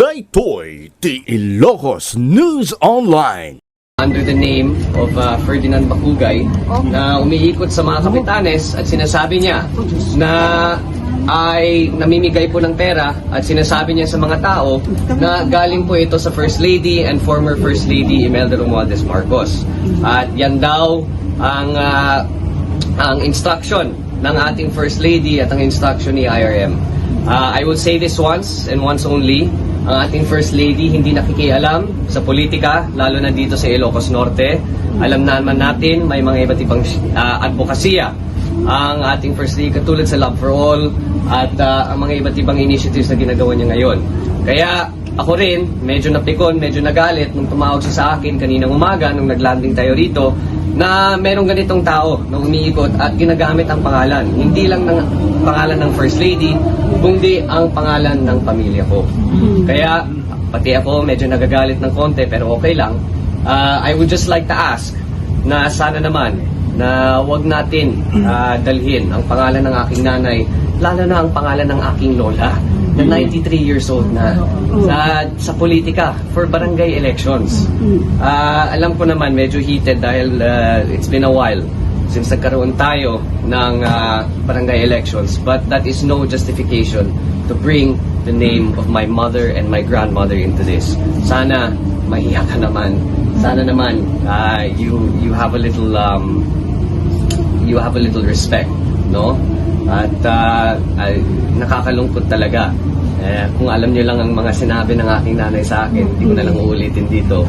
Daytoy ti Ilocos News Online. under the name of uh, Ferdinand Bakugay na umiikot sa mga kapitanes at sinasabi niya na ay namimigay po ng pera at sinasabi niya sa mga tao na galing po ito sa First Lady and former First Lady Imelda Romualdez Marcos. At yan daw ang ah, ang instruction ng ating First Lady at ang instruction ni IRM. Uh, I will say this once and once only. Ang ating First Lady hindi nakikialam sa politika, lalo na dito sa Ilocos Norte. Alam naman natin, may mga iba't ibang uh, advokasya ang ating First Lady katulad sa Love for All at uh, ang mga iba't ibang initiatives na ginagawa niya ngayon. Kaya ako rin, medyo napikon, medyo nagalit nung tumawag siya sa akin kaninang umaga nung naglanding tayo rito na merong ganitong tao na umiikot at ginagamit ang pangalan. Hindi lang ng pangalan ng First Lady, kundi ang pangalan ng pamilya ko. Kaya pati ako medyo nagagalit ng konti pero okay lang. Ah, I would just like to ask na sana naman na wag natin ah, dalhin ang pangalan ng aking nanay, lalo na ang pangalan ng aking lola na 93 years old na sa sa politika for barangay elections. Ah, alam ko naman medyo heated dahil ah, it's been a while since nagkaroon tayo ng ah, barangay elections but that is no justification to bring the name of my mother and my grandmother into this. Sana mahiya ka naman. Sana naman ah, you you have a little um, you have a little respect, no? At uh, ay, nakakalungkot talaga. Eh, kung alam niyo lang ang mga sinabi ng aking nanay sa akin, hindi ko na lang uulitin dito.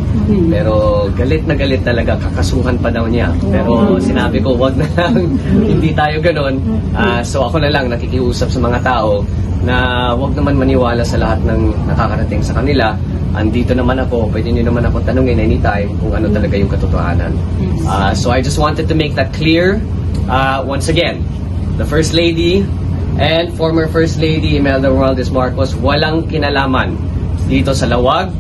Pero galit na galit talaga, kakasuhan pa daw niya. Pero sinabi ko, wag na lang, hindi tayo ganon. Ah, so ako na lang nakikiusap sa mga tao na wag naman maniwala sa lahat ng nakakarating sa kanila. Andito naman ako, pwede niyo naman ako tanungin anytime kung ano talaga yung katotohanan. Ah, so I just wanted to make that clear. Uh, once again, the First Lady and former First Lady Imelda Romualdez Marcos walang kinalaman dito sa Lawag,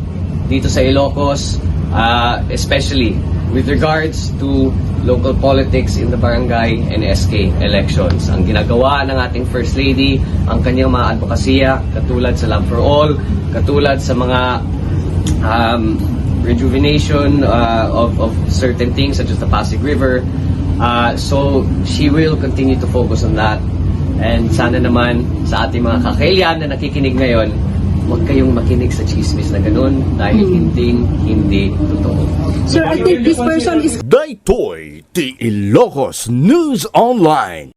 dito sa Ilocos, uh, especially with regards to local politics in the barangay and SK elections. Ang ginagawa ng ating First Lady, ang kanyang mga advokasya, katulad sa Love for All, katulad sa mga um, rejuvenation uh, of, of certain things such as the Pasig River. Uh, so she will continue to focus on that. And sana naman sa ating mga kakailyan na nakikinig ngayon, huwag kayong makinig sa chismis na ganun dahil hindi hindi totoo. Sir, I think this person is Daytoy ti Ilocos News Online.